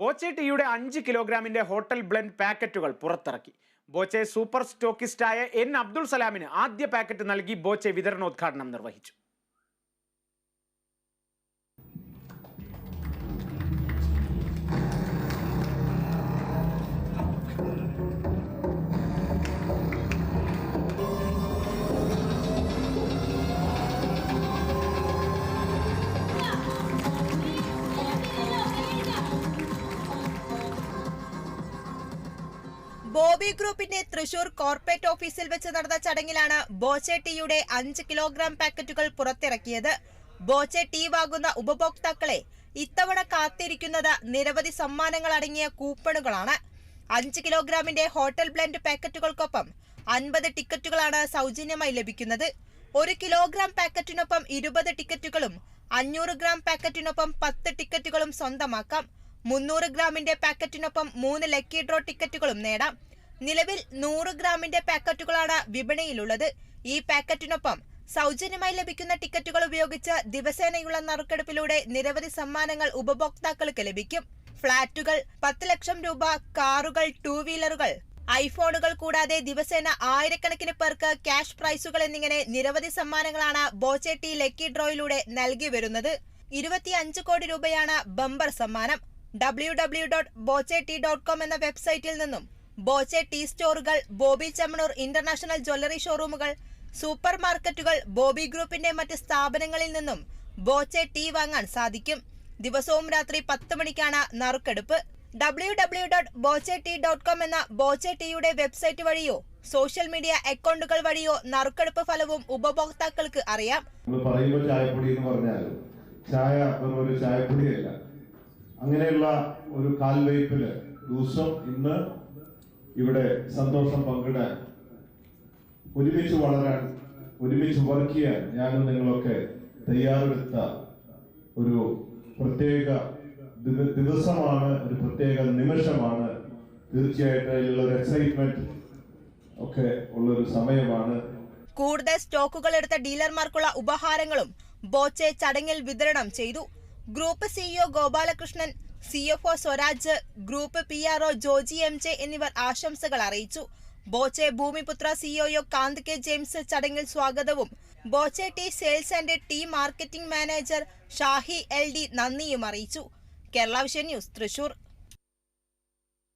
ബോച്ചെ ടീയുടെ അഞ്ച് കിലോഗ്രാമിന്റെ hotel blend പാക്കറ്റുകൾ പുറത്തിറക്കി. ബോച്ചെ സൂപ്പർ സ്റ്റോക്കിസ്റ്റായ എൻ അബ്ദുൾ സലാമിന് ആദ്യ പാക്കറ്റ് നൽകി ബോച്ചെ വിതരണോദ്ഘാടനം നിർവഹിച്ചു. ബോബി ഗ്രൂപ്പിന്റെ തൃശൂർ കോർപ്പറേറ്റ് ഓഫീസിൽ വെച്ച് നടന്ന ചടങ്ങിലാണ് ബോച്ചെ ടീയുടെ അഞ്ച് കിലോഗ്രാം പാക്കറ്റുകൾ പുറത്തിറക്കിയത്. ബോച്ചെ ടീ വാങ്ങുന്ന ഉപഭോക്താക്കളെ ഇത്തവണ കാത്തിരിക്കുന്നത് നിരവധി സമ്മാനങ്ങൾ അടങ്ങിയ കൂപ്പണുകളാണ്. അഞ്ച് കിലോഗ്രാമിന്റെ ഹോട്ടൽ ബ്ലെൻഡ് പാക്കറ്റുകൾക്കൊപ്പം അൻപത് ടിക്കറ്റുകളാണ് സൗജന്യമായി ലഭിക്കുന്നത്. ഒരു കിലോഗ്രാം പാക്കറ്റിനൊപ്പം ഇരുപത് ടിക്കറ്റുകളും അഞ്ഞൂറ് ഗ്രാം പാക്കറ്റിനൊപ്പം പത്ത് ടിക്കറ്റുകളും സ്വന്തമാക്കാം. മുന്നൂറ് ഗ്രാമിന്റെ പാക്കറ്റിനൊപ്പം മൂന്ന് ലക്കി ഡ്രോ ടിക്കറ്റുകളും നേടാം. നിലവിൽ നൂറ് ഗ്രാമിന്റെ പാക്കറ്റുകളാണ് വിപണിയിലുള്ളത്. ഈ പാക്കറ്റിനൊപ്പം സൗജന്യമായി ലഭിക്കുന്ന ടിക്കറ്റുകൾ ഉപയോഗിച്ച് ദിവസേനയുള്ള നറുക്കെടുപ്പിലൂടെ നിരവധി സമ്മാനങ്ങൾ ഉപഭോക്താക്കൾക്ക് ലഭിക്കും. ഫ്ളാറ്റുകൾ പത്ത് ലക്ഷം രൂപ കാറുകൾ ടൂ വീലറുകൾ ഐഫോണുകൾ കൂടാതെ ദിവസേന ആയിരക്കണക്കിന് പേർക്ക് ക്യാഷ് പ്രൈസുകൾ എന്നിങ്ങനെ നിരവധി സമ്മാനങ്ങളാണ് ബോച്ചേട്ടി ലക്കി ഡ്രോയിലൂടെ നൽകി വരുന്നത്. ഇരുപത്തിയഞ്ച് കോടി രൂപയാണ് ബമ്പർ സമ്മാനം. W W dot Boche T dot com എന്ന വെബ്സൈറ്റിൽ നിന്നും ബോച്ചെ ടീ സ്റ്റോറുകൾ ബോബി ചമ്മണൂർ ഇന്റർനാഷണൽ ജ്വല്ലറി ഷോറൂമുകൾ സൂപ്പർ മാർക്കറ്റുകൾ ബോബി ഗ്രൂപ്പിന്റെ മറ്റ് സ്ഥാപനങ്ങളിൽ നിന്നും ബോച്ചെ ടീ വാങ്ങാൻ സാധിക്കും. ദിവസവും രാത്രി പത്ത് മണിക്കാണ് നറുക്കെടുപ്പ്. W W dot Boche T dot com എന്ന ബോച്ചെ ടീയുടെ വെബ്സൈറ്റ് വഴിയോ സോഷ്യൽ മീഡിയ അക്കൗണ്ടുകൾ വഴിയോ നറുക്കെടുപ്പ് ഫലവും ഉപഭോക്താക്കൾക്ക് അറിയാം. ചായപ്പൊടി എന്ന് പറഞ്ഞാൽ ചായ ഒരു ചായപ്പൊടിയല്ല. അങ്ങനെയുള്ള ഒരു കാൽവയ്പിൽ ദിവസം ഇന്ന് ഇവിടെ സന്തോഷം പങ്കിടാൻ ഒരുമിച്ച് വളരാൻ ഒരുമിച്ച് വർക്ക് ചെയ്യാൻ ഞാനും നിങ്ങളൊക്കെ തയ്യാറെടുത്ത ഒരു പ്രത്യേക ദിവസമാണ് ഒരു പ്രത്യേക നിമിഷമാണ്. തീർച്ചയായിട്ടും അതിലുള്ള എക്സൈറ്റ്മെന്റ് ഒക്കെ ഉള്ളൊരു സമയമാണ്. കൂടുതൽ സ്റ്റോക്കുകൾ എടുത്ത ഡീലർമാർക്കുള്ള ഉപഹാരങ്ങളും ബോച്ചെ ചടങ്ങിൽ വിതരണം ചെയ്തു. Group CEO Gopalakrishnan CFO Swaraj group P R O Joji M J എന്നിവർ ആശംസകൾ അറിയിച്ചു. Boche Bhoomiputra CEO Kanth K James ചടങ്ങിൽ സ്വാഗതവും. Boche T sales and T marketing manager Shahi L D നന്ദിയും അറിയിച്ചു. Kerala vision news Thrissur.